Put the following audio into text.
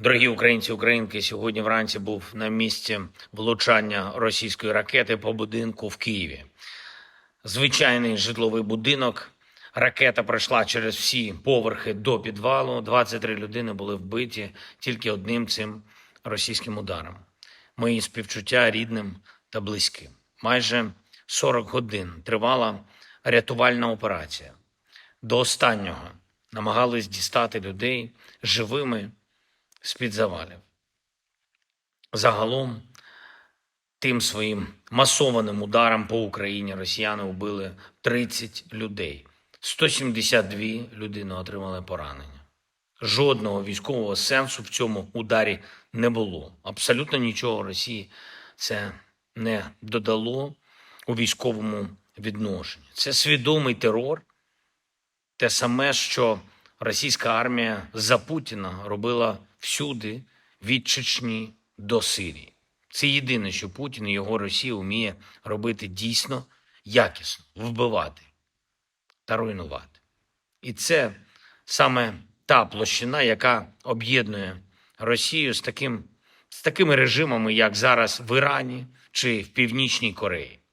Дорогі українці, українки, сьогодні вранці був на місці влучання російської ракети по будинку в Києві. Звичайний житловий будинок. Ракета пройшла через всі поверхи до підвалу. 23 людини були вбиті тільки одним цим російським ударом. Мої співчуття рідним та близьким. Майже 40 годин тривала рятувальна операція. До останнього намагались дістати людей живими з-під завалів. Загалом, тим своїм масованим ударом по Україні росіяни вбили 30 людей. 172 людини отримали поранення. Жодного військового сенсу в цьому ударі не було. Абсолютно нічого Росії це не додало у військовому відношенні. Це свідомий терор, те саме, що російська армія за Путіна робила всюди від Чечні до Сирії. Це єдине, що Путін і його Росія вміє робити дійсно якісно, вбивати та руйнувати. І це саме та площина, яка об'єднує Росію з таким з такими режимами, як зараз в Ірані чи в Північній Кореї.